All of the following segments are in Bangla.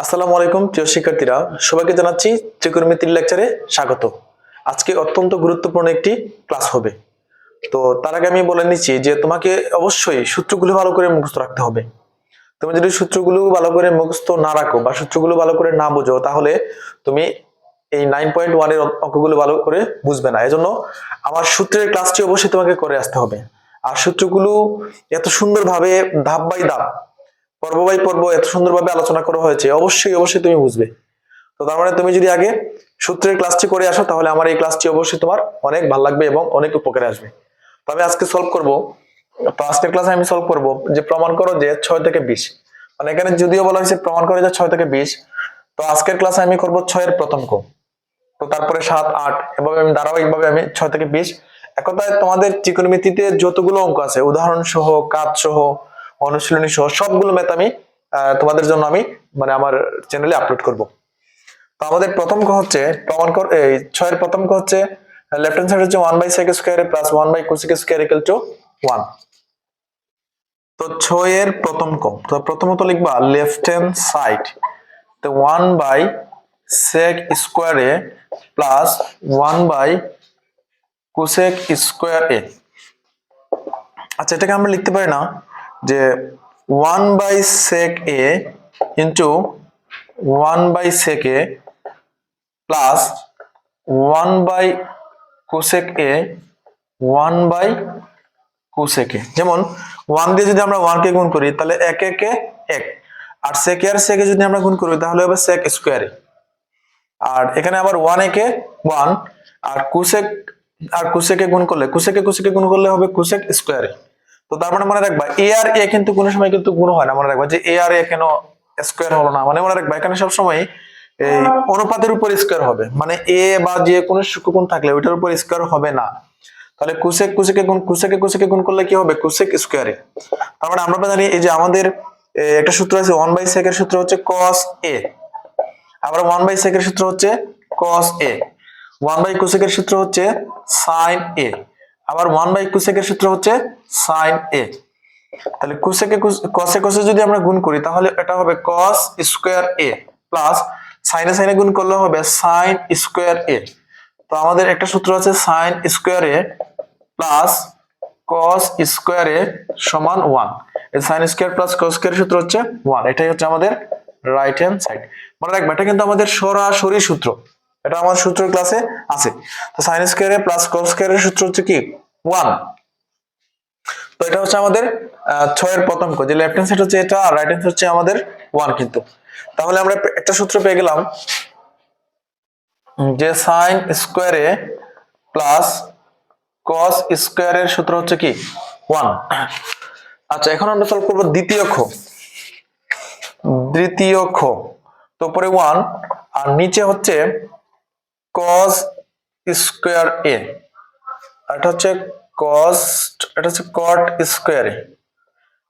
আসসালামু আলাইকুম, প্রিয় শিক্ষার্থীরা। সবাইকে জানাচ্ছি ত্রিকোণমিতির লেকচারে স্বাগত। আজকে অত্যন্ত গুরুত্বপূর্ণ একটি ক্লাস হবে। তো তার আগে আমি বলে নিচ্ছি যে তোমাকে অবশ্যই সূত্রগুলো ভালো করে মুখস্থ রাখতে হবে। তুমি যদি সূত্রগুলো ভালো করে মুখস্থ না রাখো বা সূত্রগুলো ভালো করে না বুঝো, তাহলে তুমি এই নাইন পয়েন্ট ওয়ানের অঙ্কগুলো ভালো করে বুঝবে না। এজন্য আমার সূত্রের ক্লাসটি অবশ্যই তোমাকে করে আসতে হবে। আর সূত্রগুলো এত সুন্দরভাবে ধাপ বাই ধাপ পর্ব বাই পর্ব এত সুন্দরভাবে আলোচনা করা হয়েছে, অবশ্যই অবশ্যই তুমি বুঝবে। তো তার মানে তুমি যদি আগে সূত্রের ক্লাসটি করে আসো, তাহলে আমার এই ক্লাসটি অবশ্যই তোমার অনেক ভালো লাগবে এবং অনেক উপকারে আসবে। তো আমি আজকে সলভ করব তো আজকের ক্লাসে আমি সলভ করব যে প্রমাণ করো যে ছয় থেকে বিশ। মানে এখানে যদিও বলা হয়েছে প্রমাণ করে যে ছয় থেকে বিশ, তো আজকের ক্লাসে আমি করব ছয়ের প্রথম কো। তো তারপরে সাত, আট, এভাবে আমি ধারাবাহিকভাবে আমি ছয় থেকে বিশ। একতায় তোমাদের ত্রিকোণমিতিতে যতগুলো অঙ্ক আছে উদাহরণ সহ কাজ সহ অনুশীলনী সহ সবগুলো ম্যাথ আমি তোমাদের জন্য আমি মানে আমার চ্যানেলে আপলোড করব। তো আমাদের প্রথম ক হচ্ছে প্রমাণ এই ছয়ের প্রথম ক হচ্ছে লেফট হ্যান্ড সাইড হচ্ছে one by sec square plus one by cosec square equal to one তো ছয়ের প্রথম ক, তো প্রথমত লিখবা লেফট হ্যান্ড সাইড তো one by sec square a plus one by cosec square a. আচ্ছা এটাকে আমরা লিখতে পারি না। যে one by sec a into one by sec a plus one by cosec a one by cosec যেমন ওয়ান দিয়ে যদি আমরা ওয়ান কে গুণ করি, তাহলে এক, একে, এক আর সেক আর সেকে যদি আমরা গুণ করি, তাহলে হবে সেক স্কোয়ারে আর এখানে আবার ওয়ান একে ওয়ান আর কুসেক আর কুসেকে গুণ করলে কুসেকে কুসেকে গুণ করলে হবে কুসেক স্কোয়ারে তো তার মানে মনে রাখবা এ আর এ কিন্তু কোনো সময় কিন্তু গুণ হয় না, মনে রাখবা যে এ আর এ কেন স্কোয়ার হলো না? মানে মনে রাখবা, এখানে সবসময় এই অনুপাতের উপর স্কোয়ার হবে। মানে এ বা যে কোনো সূক্ষ্মকোণ থাকলে ওইটার উপর স্কোয়ার হবে না। তাহলে কুসেক কুসেকে গুণ কুসেকে কুসেকে গুণ করলে কি হবে? কুসেক স্কোয়ারে তার মানে আমরা জানি এই যে আমাদের একটা সূত্র আছে ওয়ান বাই সেকের সূত্র হচ্ছে কস এ আবার ওয়ান বাই সেকের সূত্র হচ্ছে কস এ ওয়ান বাই কুসেকের সূত্র হচ্ছে সাইন এ আবার ওয়ান বাই কুসেকের সূত্র হচ্ছে সাইন এ তাহলে কুসেকে কসে কসে যদি আমরা গুণ করি, তাহলে এটা হবে কস স্কোয়ার এ প্লাস সাইনে সাইনে গুণ করলে হবে সাইন স্কোয়ার এ তো আমাদের একটা সূত্র আছে sine square a plus cos square a সমান one sine square plus cos square সূত্র হচ্ছে ওয়ান এটাই হচ্ছে আমাদের রাইট হ্যান্ড সাইড মনে রাখবে, এটা কিন্তু আমাদের সরাসরি সূত্র। এটা আমার সূত্র ক্লাসে আছে। তো sine square plus cos square এর সূত্র হচ্ছে কি? ওয়ান তো এটা হচ্ছে আমাদের ছয়ের প্রথম যে লেফট হ্যান্ড সাইড হচ্ছে এটা, আর রাইট হ্যান্ড হচ্ছে আমাদের ওয়ান কিন্তু। তাহলে আমরা একটা সূত্র পেয়ে গেলাম যে সাইন স্কোয়ারে প্লাস কস স্কোয়ারের সূত্র হচ্ছে কি? ওয়ান আচ্ছা এখন আমরা সলভ করব দ্বিতীয় খ। দ্বিতীয় খ। তো উপরে ওয়ান আর নিচে হচ্ছে কস স্কোয়ার এ আর এটা হচ্ছে কস এটা হচ্ছে কট স্কোয়ারে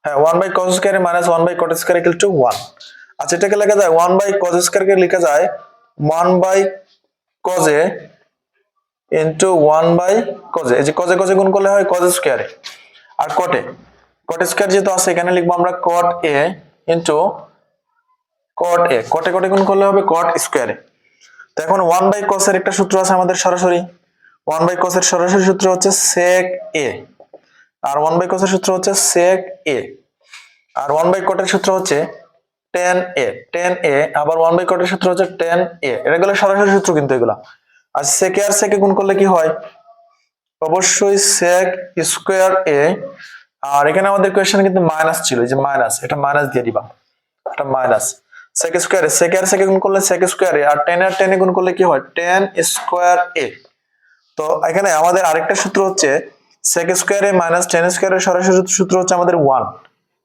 হ্যাঁ one by cos square a minus one by cot square equal to one আচ্ছা এটাকে লেখা যায় ওয়ান বাই কস স্কোয়ারকে লেখা যায় one by cos a into one by cos a এই যে কজে কজে গুণ করলে হয় কজ স্কোয়ারে আর কটে কট স্কোয়ার যেহেতু আছে, এখানে লিখব আমরা কট এ ইন্টু কট এ কটে কটে গুণ করলে হবে কট স্কোয়ারে তো এখন ওয়ান বাই কসের একটা সূত্র আছে আমাদের সরাসরি। ওয়ান বাই কসের সরাসরি সূত্র হচ্ছে সেক এ আর ওয়ান বাই কসের সূত্র হচ্ছে সেক এ আর ওয়ান বাই কটের সূত্র হচ্ছে টেন এ টেন এ আবার ওয়ান বাই কটের সূত্র হচ্ছে টেন এ এটা গেলে সরাসরি সূত্র কিন্তু এগুলা। আর সেকে আর সেকে গুণ করলে কি হয়? অবশ্যই সেক স্কোয়ার এ আর এখানে আমাদের কোয়েশ্চেন কিন্তু মাইনাস ছিল যে মাইনাস এটা মাইনাস দিয়ে দিবা। এটা মাইনাস সেক স্কোয়ারে সেকে আর সেকে গুণ করলে সেক স্কোয়ারে আর টেন আর টেনে গুণ করলে কি হয়? টেন স্কোয়ার এ তো এখানে আমাদের আরেকটা সূত্র হচ্ছে সেক স্কোয়ারে মাইনাস টেন স্কোয়ারের সরাসরি সূত্র হচ্ছে আমাদের ওয়ান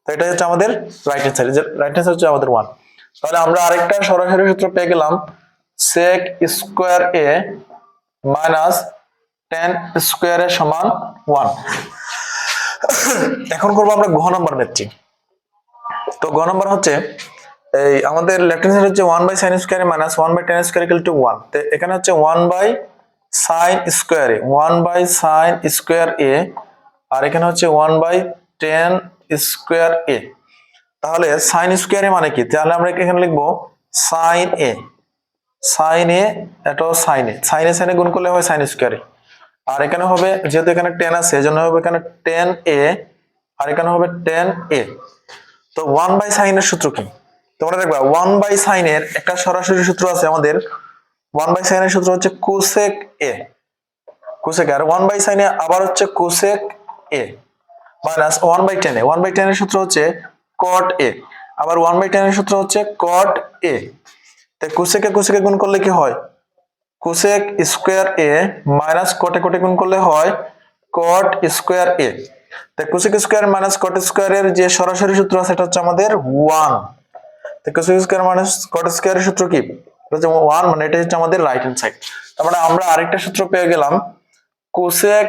তো এটা হচ্ছে আমাদের right hand side right hand side হচ্ছে আমাদের ওয়ান তাহলে আমরা আরেকটা সরাসরি সূত্র পেয়ে গেলাম sec square a minus tan স্কোয়ারের সমান ওয়ান এখন করব আমরা ঘ নম্বর ম্যাথটি তো ঘ নম্বর হচ্ছে এই আমাদের লেফট হ্যান্ড সাইড হচ্ছে one by sine square a minus one by tan square equal to one এখানে হচ্ছে one by sine square a one by sine square a, আর এখানে হচ্ছে one by tan square a. তাহলে সাইন স্কোয়ারে মানে কি? তাহলে আমরা এখানে লিখব সাইন এ সাইন এ এটাও সাইন এ সাইন এ সাইনে গুণ করলে হয় সাইন স্কোয়ারে আর এখানে হবে, যেহেতু এখানে টেন আছে, এজন্য হবে এখানে টেন এ আর এখানে হবে টেন এ তো ওয়ান বাই সাইনের সূত্র কি? তোমরা দেখবা ওয়ান বাই সাইনের একটা সরাসরি সূত্র আছে আমাদের। ওয়ান বাই সাইনের সূত্র হচ্ছে কোসেক এ কোসেক আর ওয়ান বাই সাইনে আবার হচ্ছে cosec a minus one by tan a. One by টেনের সূত্র হচ্ছে কট এ আবার ওয়ান বাই টেনের সূত্র হচ্ছে কট এ তাই কোসেকে কোসেকে গুণ করলে কি হয়? কোসেক স্কোয়ার এ মাইনাস কটে কোটে গুণ করলে হয় কট স্কোয়ার এ তাই কোসেক স্কোয়ার মাইনাস কট স্কোয়ারের যে সরাসরি সূত্র আছে, সেটা হচ্ছে আমাদের ওয়ান তাই কোসেক স্কোয়ার কট স্কোয়ারের সূত্র কি? ওয়ান মানে এটা হচ্ছে আমাদের রাইট হ্যান্ড সাইড তার মানে আমরা আরেকটা সূত্র পেয়ে গেলাম cosec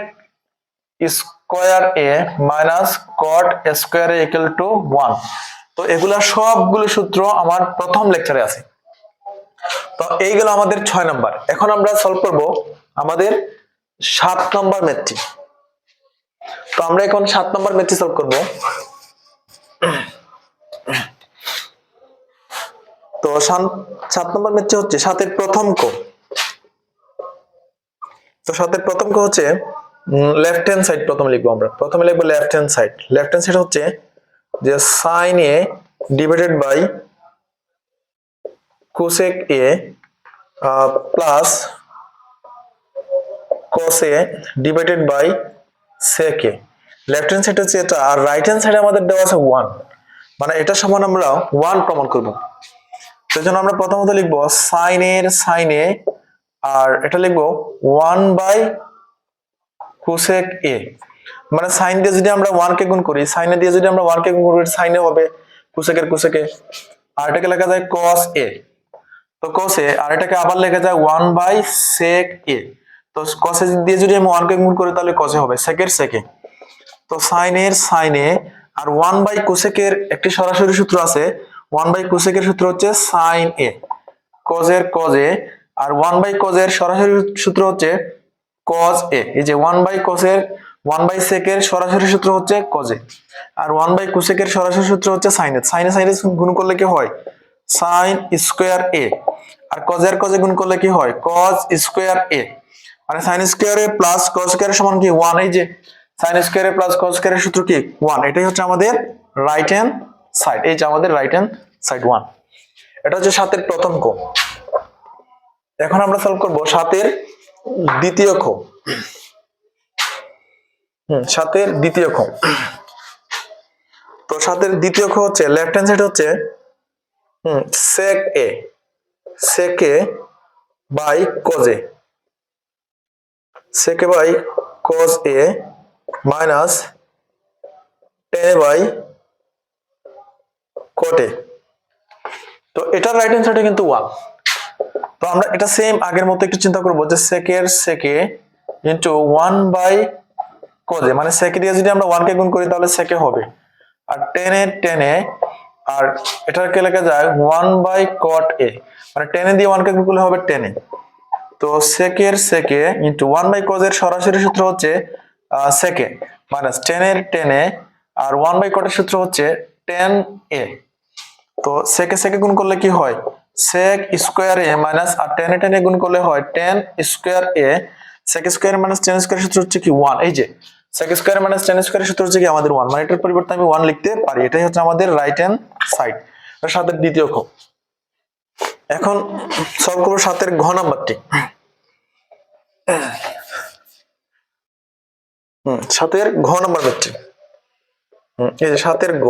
square a minus cot square to one তো এগুলা সবগুলো সূত্র আমার প্রথম লেকচারে আছে। তো এইগুলো আমাদের ছয় নাম্বার এখন আমরা সলভ করব আমাদের সাত নম্বর ম্যাথটি তো আমরা এখন সাত নম্বর ম্যাথটি সলভ করব। তো সাত নম্বর ম্যাথটি হচ্ছে সাতের প্রথম কো। তো সাতের প্রথম কো হচ্ছে লেফট হ্যান্ড সাইড প্রথমে লিখব আমরা। প্রথমে লিখব left hand side left hand side হচ্ছে যে sine a divided by a uh, plus cos a divided by sec a left hand side হচ্ছে এটা আর রাইট হ্যান্ড সাইডে আমাদের দেওয়া আছে ওয়ান মানে এটা সমান আমরা ওয়ান প্রমাণ করব। সেই জন্য আমরা প্রথমত লিখব সাইন এর সাইন এ, আর এটা লিখব ওয়ান বাই কোসেক এ মানে সাইন দিয়ে যদি আমরা ওয়ান কে গুণ করি সাইনে দিয়ে যদি আমরা ওয়ান কে গুণ করি সাইনে হবে কোসেকের কোসেকে আর এটাকে লেখা যায় কস এ তো কসে আর এটাকে আবার লেখা যায় ওয়ান বাই সেক এ তো কসে দিয়ে যদি আমি ওয়ান কে গুণ করি, তাহলে কসে হবে সেকের সেকে তো সাইনের সাইনে আর ওয়ান বাই কোসেকের একটি সরাসরি সূত্র আছে ওয়ান বাই কোসেকের সূত্র হচ্ছে সাইন এ কজের কজে আর ওয়ান বাই কজের সরাসরি সূত্র হচ্ছে কজ এ এই যে ওয়ান বাই কজের ওয়ান বাই সেকের সরাসরি সূত্র হচ্ছে কজে আর ওয়ান বাই কোসেকের সরাসরি সূত্র হচ্ছে সাইনে সাইনে সাইনে গুণ করলে কি হয়? সাইন স্কোয়ার এ আর কজের কজে গুণ করলে কি হয়? কজ স্কোয়ার এ মানে sine square a plus cos square সমান কি? ওয়ান এই যে sine square a plus cos স্কোয়ারের সূত্র কি? ওয়ান এটাই হচ্ছে আমাদের রাইট হ্যান্ড সাইড, এই যে আমাদের রাইট হ্যান্ড সাইড ওয়ান এটা হচ্ছে সাতের প্রথম কো। এখন আমরা সলভ করব সাতের দ্বিতীয় হুম, সাতের দ্বিতীয় খো তো সাতের দ্বিতীয় খো হচ্ছে লেফট হ্যান্ড সাইড হচ্ছে, হুম, sec a sec a by sec a by cos a minus a by cot তো এটার রাইট সাইডে কিন্তু ওয়ান তো আমরা এটা সেম আগের মতো একটু চিন্তা করব যে sec a into 1 by a মানে sec দিয়ে যদি আমরা 1 কে গুণ করি তাহলে a হবে। আর tan a আর এটাকে লেখা যায় ওয়ান বাই কট এ মানে টেনে দিয়ে ওয়ানকে গুণ করলে হবে টেনে। তো সেকের সেকে ইন্টু ওয়ান বাই কজের সরাসরি সূত্র হচ্ছে সেকে মাইনাস টেনের টেনে, আর ওয়ান বাই কটের সূত্র হচ্ছে টেন এ তো সেকে সেকে গুণ করলে কি হয়? সেক স্কোয়ার এ মাইনাস আর টেনে টেনে গুণ করলে হয় tan square a sec square minus tan square সূত্র হচ্ছে কি ওয়ান এই যে sec square minus tan square সূত্র হচ্ছে কি আমাদের ওয়ান মানে এটার পরিবর্তে আমি ওয়ান লিখতে পারি। এটাই হচ্ছে আমাদের রাইট হ্যান্ড সাইড সাতের দ্বিতীয় খ এখন সলভ করব সাতের ঘ নাম্বারটি। হুম, সাতের ঘ নাম্বার হুম যে সাতের গ।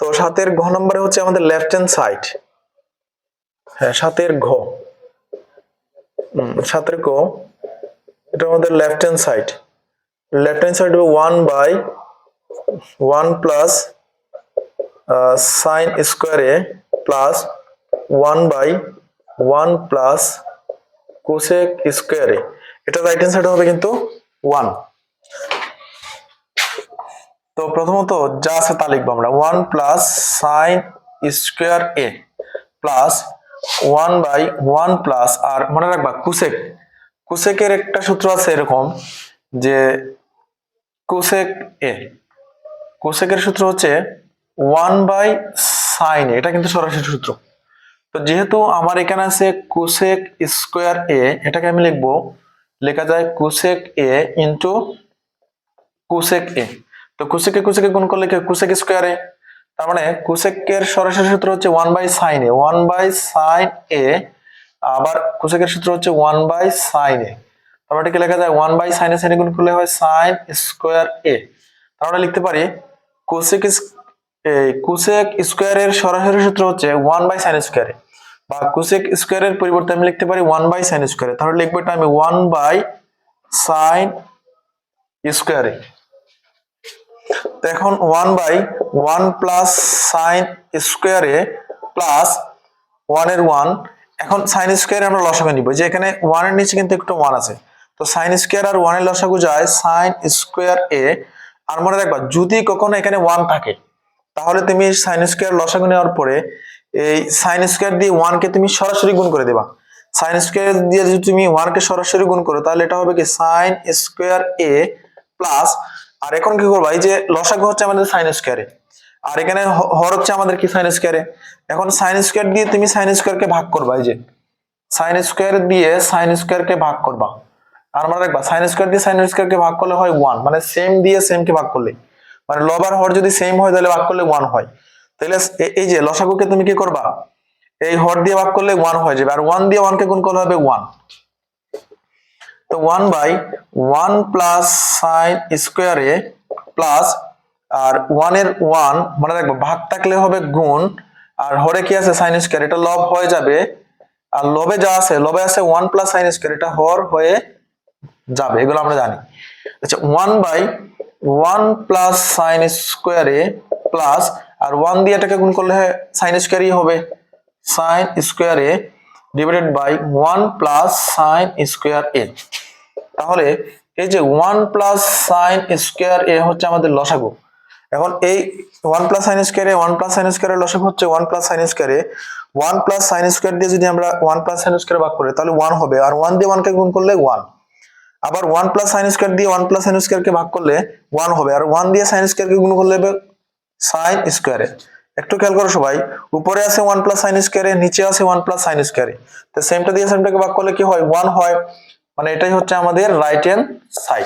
তো সাতের ঘ নম্বরে হচ্ছে আমাদের লেফট হ্যান্ড সাইড হ্যাঁ সাতের ঘ। সাতের ঘ এটা আমাদের left hand side left hand side one by one plus sine square plus one by one plus cosec square এটা রাইট হ্যান্ড সাইড হবে কিন্তু ওয়ান। তো প্রথমত যা আছে তা লিখব আমরা। One plus sine square a plus one by one plus আর মনে রাখবা কুসেক। কুসেকের একটা সূত্র আছে এরকম যে কোসেক এ। কোসেকের সূত্র হচ্ছে ওয়ান বাই সাইন, এটা কিন্তু সরাসরি সূত্র। তো যেহেতু আমার এখানে আছে কোসেক স্কোয়ার এ, এটাকে আমি লিখব লেখা যায় cosec a into cosec a তো কোসেকে কোসেকে গুণ করলে কি কোসেক স্কোয়ার এ। তার মানে কোসেকের সরাসরি সূত্র হচ্ছে one by sine a one by sine a আবার কোসেকের সূত্র হচ্ছে ওয়ান বাই সাইন এ তারপর এটাকে লেখা যায়? ওয়ান বাই সাইন এ সাইনে গুণ করলে হয় সাইন স্কোয়ার এ তাহলে লিখতে পারি কোসেক কোসেক স্কোয়ারের সরাসরি সূত্র হচ্ছে ওয়ান বাই সাইন স্কোয়ারে বা কোসেক স্কোয়ারের পরিবর্তে আমি লিখতে পারি ওয়ান বাই সাইন স্কোয়ারে তাহলে লিখব এটা আমি ওয়ান বাই সাইন স্কোয়ারে এখন one by one plus sine square a plus ওয়ানের ওয়ান এখন সাইন স্কোয়ারে আমরা লসাগু নিব, যে এখানে ওয়ানের নিচে কিন্তু একটু ওয়ান আছে। তো সাইন স্কোয়ার আর ওয়ানের লসাগু যায় সাইন স্কোয়ার এ। আর মনে রাখবা, যদি কখনো এখানে ওয়ান থাকে, তাহলে তুমি সাইন স্কোয়ার লসাগু নেওয়ার পরে এই সাইন স্কোয়ার দিয়ে ওয়ান কে তুমি সরাসরি গুণ করে দেবা সাইন স্কোয়ার দিয়ে যদি তুমি ওয়ান কে সরাসরি গুণ করো তাহলে এটা হবে কি সাইন স্কোয়ার এ প্লাস আর এখন কি করবা এই যে লসাগু হচ্ছে আমাদের সাইন স্কোয়ারে আর এখানে হর হচ্ছে আমাদের কি সাইন স্কোয়ারে এখন সাইন স্কোয়ার দিয়ে তুমি সাইন স্কোয়ারকে ভাগ করবা এই যে সাইন স্কোয়ার দিয়ে সাইন স্কোয়ারকে ভাগ করবা আর মনে রাখবা সাইন স্কোয়ার দিয়ে সাইন স্কোয়ারকে ভাগ করলে হয় ওয়ান মানে সেম দিয়ে সেম কে ভাগ করলে মানে লবার হর যদি সেম হয় তাহলে ভাগ করলে ওয়ান হয় তাহলে এই যে লসাগুকে তুমি কি করবা? এই হর দিয়ে ভাগ করলে ওয়ান হয়ে যাবে। আর ওয়ান দিয়ে ওয়ানকে গুণ করলে হবে ওয়ান তো one by one plus sine square a plus আর ওয়ানের ওয়ান মনে রাখব ভাগ থাকলে হবে গুণ, আর হরে কি আছে? সাইন স্কোয়ার এটা লব হয়ে যাবে। আর লবে যা আছে, লবে আছে ওয়ান প্লাস সাইন স্কোয়ার এটা হর হয়ে যাবে। এগুলো আমরা জানি। আচ্ছা one by one plus sine square a plus R one দিয়ে এটাকে গুণ করলে সাইন স্কোয়ারই হবে sine square a divided by one plus sine square a তাহলে এই যে one plus sine square a হচ্ছে আমাদের লসাগু এখন এই one plus sine square a one plus sine স্কোয়ারের লসাগু হচ্ছে one plus sine square a one plus sine square দিয়ে যদি আমরা ওয়ান প্লাস সাইন স্কোয়ার ভাগ করি তাহলে ওয়ান হবে আর ওয়ান দিয়ে ওয়ানকে গুণ করলে ওয়ান আবার ওয়ান প্লাস সাইন স্কোয়ার দিয়ে ওয়ান প্লাস সাইন স্কোয়ারকে ভাগ করলে ওয়ান হবে আর ওয়ান দিয়ে সাইন স্কোয়ারকে গুণ করলে সাইন স্কোয়ারে একটু খেয়াল করো সবাই, উপরে আছে ওয়ান প্লাস সাইন স্কোয়ারে নিচে আছে ওয়ান প্লাস সাইন স্কোয়ারে তো সেমটা দিয়ে সেমটাকে ভাগ করলে কি হয়? ওয়ান হয় মানে এটাই হচ্ছে আমাদের রাইট হ্যান্ড সাইড